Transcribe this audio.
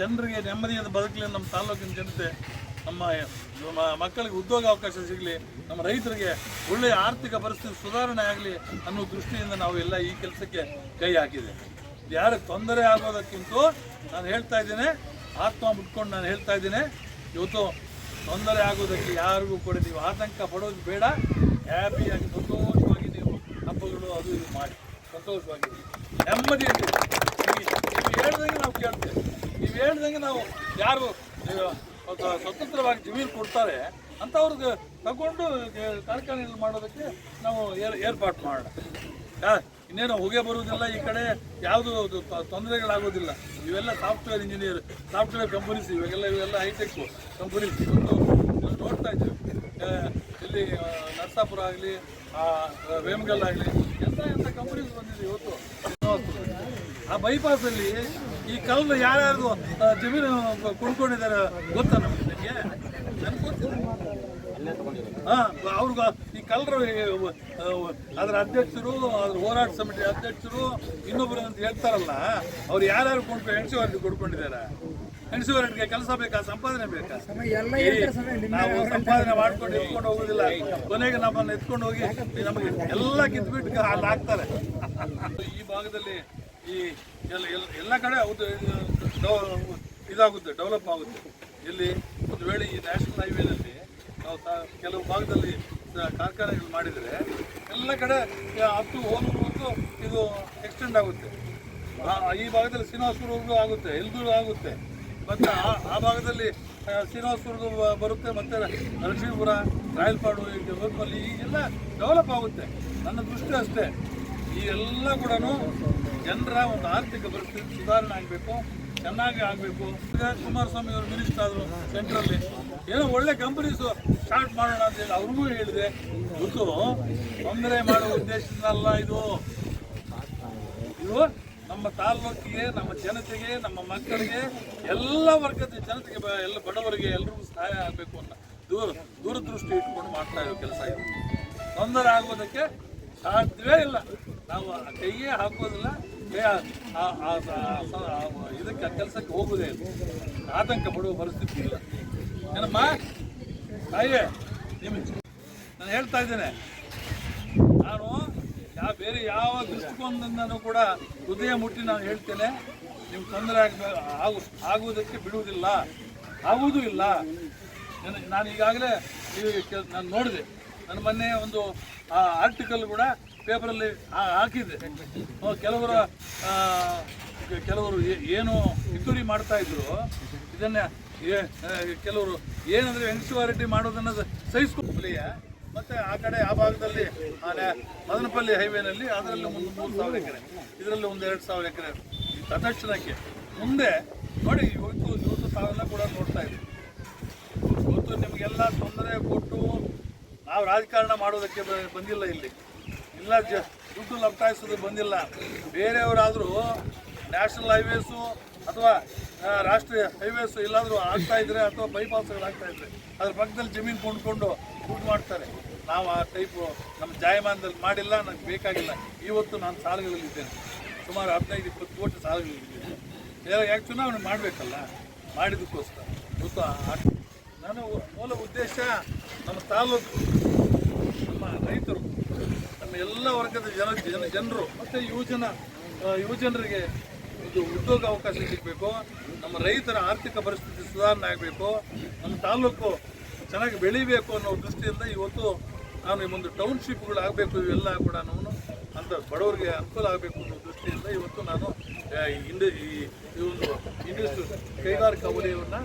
ಜನರಿಗೆ ನೆಮ್ಮದಿಯಿಂದ ಬದುಕಲಿ ನಮ್ಮ ತಾಲೂಕಿನ ಜನತೆ, ನಮ್ಮ ಮಕ್ಕಳಿಗೆ ಉದ್ಯೋಗ ಅವಕಾಶ ಸಿಗಲಿ, ನಮ್ಮ ರೈತರಿಗೆ ಒಳ್ಳೆಯ ಆರ್ಥಿಕ ಪರಿಸ್ಥಿತಿ ಸುಧಾರಣೆ ಆಗಲಿ ಅನ್ನೋ ದೃಷ್ಟಿಯಿಂದ ನಾವು ಎಲ್ಲ ಈ ಕೆಲಸಕ್ಕೆ ಕೈ ಹಾಕಿದೆ. ಯಾರಿಗೆ ತೊಂದರೆ ಆಗೋದಕ್ಕಿಂತ ನಾನು ಹೇಳ್ತಾ ಇದ್ದೇನೆ, ಆತ್ಮ ಮುಟ್ಕೊಂಡು ನಾನು ಹೇಳ್ತಾ ಇದ್ದೀನಿ, ಇವತ್ತು ತೊಂದರೆ ಆಗೋದಕ್ಕೆ ಯಾರಿಗೂ ಕೂಡ ನೀವು ಆತಂಕ ಪಡೋದು ಬೇಡ ಹ್ಯಾಪಿಯಾಗಿ ಸಂತೋಷವಾಗಿ ನೀವು ಹಬ್ಬಗಳು ಅದು ಇದು ಮಾಡಿ, ಸಂತೋಷವಾಗಿ. ನೆಮ್ಮದಿ ನೀವು ಹೇಳ್ದಂಗೆ ನಾವು ಕೇಳ್ತೇವೆ. ನೀವು ಹೇಳ್ದಂಗೆ ನಾವು ಯಾರು ಸ್ವತಂತ್ರವಾಗಿ ಜಮೀನು ಕೊಡ್ತಾರೆ ಅಂತ ಅವ್ರಿಗೆ ತಗೊಂಡು ಕಾರ್ಖಾನೆಗಳು ಮಾಡೋದಕ್ಕೆ ನಾವು ಏರ್, ಏರ್ಪಾಟ್ ಮಾಡೋಣ. ಇನ್ನೇನು ಹೊಗೆ ಬರುವುದಿಲ್ಲ ಈ ಕಡೆ, ಯಾವುದು ತೊಂದರೆಗಳಾಗೋದಿಲ್ಲ. ಇವೆಲ್ಲ ಸಾಫ್ಟ್ವೇರ್ ಇಂಜಿನಿಯರ್, ಸಾಫ್ಟ್ವೇರ್ ಕಂಪನೀಸ್, ಇವಾಗೆಲ್ಲ ಇವೆಲ್ಲ ಹೈಟೆಕ್ ಕಂಪನೀಸ್. ನಾವು ನೋಡ್ತಾ ಇದ್ದೀವಿ ಇಲ್ಲಿ ನರಸಾಪುರ ಆಗಲಿ ವೇಮಗಲ್ ಆಗಲಿ ಎಂಥ ಎಂಥ ಕಂಪನೀಸ್ ಬಂದಿದೆ ಇವತ್ತು. ಆ, ಬೈಪಾಸಲ್ಲಿ ಈ ಕಲ್ಲು ಯಾರ್ಯಾರು ಜಮೀನು ಕೊಂಡ್ಕೊಂಡಿದ್ದಾರೆ ಗೊತ್ತಾ ನಮಗೆ? ನನಗೆ ಗೊತ್ತಿಲ್ಲ. ಹಾ ಅವ್ರಿಗೆ ಈ ಕಲ್ಲರು ಅದರ ಅಧ್ಯಕ್ಷರು ಅದ್ರ ಹೋರಾಟ ಸಮಿತಿ ಅಧ್ಯಕ್ಷರು ಇನ್ನೊಬ್ರು ಅಂತ ಹೇಳ್ತಾರಲ್ಲ ಅವ್ರು ಯಾರ್ಯಾರು ಕೊಂಡ್ಕೊ ಹೆಣ್ಸುವರ್ಗೆ ಕೊಡ್ಕೊಂಡಿದ್ದಾರೆ? ಹೆಣ್ಸುವರ್ಗೆ ಕೆಲಸ ಬೇಕಾ ಸಂಪಾದನೆ ಬೇಕಾ? ನಾವು ಸಂಪಾದನೆ ಮಾಡ್ಕೊಂಡು ಎತ್ಕೊಂಡು ಹೋಗುದಿಲ್ಲ. ಕೊನೆಗೆ ನಮ್ಮನ್ನು ಎತ್ಕೊಂಡು ಹೋಗಿ ನಮಗೆ ಎಲ್ಲ ಕಿತ್ಬಿಟ್ಟು ಅಲ್ಲಿ ಹಾಕ್ತಾರೆ. ಈ ಭಾಗದಲ್ಲಿ ಈ ಎಲ್ಲ, ಎಲ್ಲ- ಎಲ್ಲ ಕಡೆ ಹೌದು ಇದಾಗುತ್ತೆ ಡೆವಲಪ್ ಆಗುತ್ತೆ. ಇಲ್ಲಿ ಒಂದು ವೇಳೆ ಈ ನ್ಯಾಷನಲ್ ಹೈವೇನಲ್ಲಿ ನಾವು ಕೆಲವು ಭಾಗದಲ್ಲಿ ಕಾರ್ಖಾನೆಗಳು ಮಾಡಿದರೆ, ಎಲ್ಲ ಕಡೆ ಹತ್ತು ಹೋಗುವವರೆಗೂ ಇದು ಎಕ್ಸ್ಟೆಂಡ್ ಆಗುತ್ತೆ. ಈ ಭಾಗದಲ್ಲಿ ಶ್ರೀನಿವಾಸಪುರವರೆಗೂ ಆಗುತ್ತೆ ಎಲ್ದೂರು ಆಗುತ್ತೆ. ಮತ್ತು ಆ ಭಾಗದಲ್ಲಿ ಶ್ರೀನಿವಾಸಪುರಗೂ ಬರುತ್ತೆ, ಮತ್ತು ನರಸಿಂಹಪುರ ರಾಯಲ್ಪಾಡು ಈಗ ಗೋಲ್ಪಲ್ಲಿ ಎಲ್ಲ ಡೆವಲಪ್ ಆಗುತ್ತೆ. ನನ್ನ ದೃಷ್ಟಿ ಅಷ್ಟೇ. ಈ ಎಲ್ಲ ಕೂಡ ಜನರ ಒಂದು ಆರ್ಥಿಕ ಪರಿಸ್ಥಿತಿ ಸುಧಾರಣೆ ಆಗಬೇಕು, ಚೆನ್ನಾಗಿ ಆಗಬೇಕು. ಕುಮಾರಸ್ವಾಮಿ ಅವರು ಮಿನಿಸ್ಟರ್ ಆದರು ಸೆಂಟ್ರಲ್ಲಿ, ಏನೋ ಒಳ್ಳೆ ಕಂಪನೀಸ್ ಸ್ಟಾರ್ಟ್ ಮಾಡೋಣ ಅಂತ ಹೇಳಿ ಅವ್ರಿಗೂ ಹೇಳಿದೆ. ಗೊತ್ತು? ತೊಂದರೆ ಮಾಡುವ ಉದ್ದೇಶದಲ್ಲ ಇದು. ಇದು ನಮ್ಮ ತಾಲೂಕಿಗೆ ನಮ್ಮ ಜನತೆಗೆ, ನಮ್ಮ ಮಕ್ಕಳಿಗೆ, ಎಲ್ಲ ವರ್ಗದ ಜನತೆಗೆ ಎಲ್ಲ ಬಡವರಿಗೆ ಎಲ್ಲರಿಗೂ ಸಹಾಯ ಆಗಬೇಕು ಅಂತ ದೂರ ದೂರದೃಷ್ಟಿ ಇಟ್ಕೊಂಡು ಮಾಡ್ತಾ ಇರೋ ಕೆಲಸ ಇದು. ತೊಂದರೆ ಆಗೋದಕ್ಕೆ ಸಾಧ್ಯವೇ ಇಲ್ಲ. ನಾವು ಕೈಯೇ ಹಾಕೋದಿಲ್ಲ ಇದಕ್ಕೆ ಕೆಲಸಕ್ಕೆ ಹೋಗುದೇ ಆತಂಕ ಪಡುವ ಪರಿಸ್ಥಿತಿ ಇಲ್ಲ. ಏನಮ್ಮ? ತಾಯಿಯೇ ನಿಮಗೆ ನಾನು ಹೇಳ್ತಾ ಇದ್ದೇನೆ. ನಾನು ಯಾವ ಬೇರೆ ಯಾವ ದೃಷ್ಟಿಕೋನದಿಂದನೂ ಕೂಡ ಹೃದಯ ಮುಟ್ಟಿ ನಾನು ಹೇಳ್ತೇನೆ. ನಿಮ್ಗೆ ತೊಂದರೆ ಆಗಬೇಕು ಆಗು ಆಗುವುದಕ್ಕೆ ಬಿಡುವುದಿಲ್ಲ. ಆಗುವುದೂ ಇಲ್ಲ. ನಾನು- ಈಗಾಗಲೇ ನಾನು ನೋಡಿದೆ. ನನ್ನ ಮೊನ್ನೆ ಒಂದು ಆರ್ಟಿಕಲ್ ಕೂಡ ಪೇಪರಲ್ಲಿ ಹಾಕಿದೆ ಕೆಲವರ ಕೆಲವರು ಏನು ಪಿತೂರಿ ಮಾಡ್ತಾ ಇದ್ರು, ಇದನ್ನ ಕೆಲವರು ಏನಂದ್ರೆ ಎನ್ಶುವಾರಿಟಿ ಮಾಡೋದನ್ನ ಸಹಿಸ್ಕೊಳ್ಳಿಯ ಮತ್ತೆ ಆ ಕಡೆ ಆ ಭಾಗದಲ್ಲಿ ಮದನಪಲ್ಲಿ ಹೈವೇನಲ್ಲಿ ಅದರಲ್ಲಿ ಒಂದು ಮೂರು ಸಾವಿರ ಎಕರೆ, ಇದರಲ್ಲಿ ಒಂದು ಎರಡು ಸಾವಿರ ಎಕರೆ ತದಕ್ಷಣಕ್ಕೆ ಮುಂದೆ ನೋಡಿ, ಇವತ್ತು ಇವತ್ತು ತಾವೆಲ್ಲ ಕೂಡ ನೋಡ್ತಾ ಇದ್ದೀವಿ ಇವತ್ತು ನಿಮಗೆಲ್ಲ ತೊಂದರೆ ಕೊಟ್ಟು ನಾವು ರಾಜಕಾರಣ ಮಾಡೋದಕ್ಕೆ ಬಂದಿಲ್ಲ ಇಲ್ಲಿ. ಇಲ್ಲ ದುಡ್ಡು ಲಪ್ತಾಯಿಸೋದು ಬಂದಿಲ್ಲ. ಬೇರೆಯವರಾದರೂ ನ್ಯಾಷನಲ್ ಹೈವೇಸು ಅಥವಾ ರಾಷ್ಟ್ರೀಯ ಹೈವೇಸು ಇಲ್ಲಾದರೂ ಆಗ್ತಾ ಇದ್ರೆ ಅಥವಾ ಬೈಪಾಸ್ಗಳು ಆಗ್ತಾ ಇದ್ರೆ ಅದ್ರ ಪಕ್ಕದಲ್ಲಿ ಜಮೀನು ಕೊಂಡ್ಕೊಂಡು ಫುಡ್ ಮಾಡ್ತಾರೆ. ನಾವು ಆ ಟೈಪು ನಮ್ಮ ಜಾಯಮಾನದಲ್ಲಿ ಮಾಡಿಲ್ಲ ನನಗೆ ಬೇಕಾಗಿಲ್ಲ. ಇವತ್ತು ನಾನು ಸಾಲಗಳಲ್ಲಿದ್ದೇನೆ. ಸುಮಾರು ಹದಿನೈದು, ಇಪ್ಪತ್ತು ಕೋಟಿ ಸಾಲಗಳಲ್ಲಿದ್ದೇನೆ. ಯಾಕೆ ಚುನಾವಣೆ ಮಾಡಬೇಕಲ್ಲ? ಮಾಡಿದ್ದಕ್ಕೋಸ್ಕರ. ಇವತ್ತು ನನ್ನ ಮೂಲ ಉದ್ದೇಶ ನಮ್ಮ ತಾಲೂಕು, ನಮ್ಮ ರೈತರು ನಮ್ಮ ಎಲ್ಲ ವರ್ಗದ ಜನ ಜನ ಜನರು, ಮತ್ತು ಯುವಜನ ಯುವಜನರಿಗೆ ಒಂದು ಉದ್ಯೋಗ ಅವಕಾಶ ಸಿಗಬೇಕು. ನಮ್ಮ ರೈತರ ಆರ್ಥಿಕ ಪರಿಸ್ಥಿತಿ ಸುಧಾರಣೆ ಆಗಬೇಕು. ನಮ್ಮ ತಾಲೂಕು ಚೆನ್ನಾಗಿ ಬೆಳಿಬೇಕು ಅನ್ನೋ ದೃಷ್ಟಿಯಿಂದ ಇವತ್ತು ನಾನು ಈ ಒಂದು ಟೌನ್ಶಿಪ್ಗಳು ಆಗಬೇಕು, ಇವೆಲ್ಲ ಕೂಡ ನಾನು ಅಂತ ಬಡವರಿಗೆ ಅನುಕೂಲ ಆಗಬೇಕು ಅನ್ನೋ ದೃಷ್ಟಿಯಿಂದ ಇವತ್ತು ನಾನು ಇಂಡ ಈ ಒಂದು ಇಂಡಸ್ಟ್ರಿ ಕೈಗಾರಿಕಾ ವಲಯವನ್ನು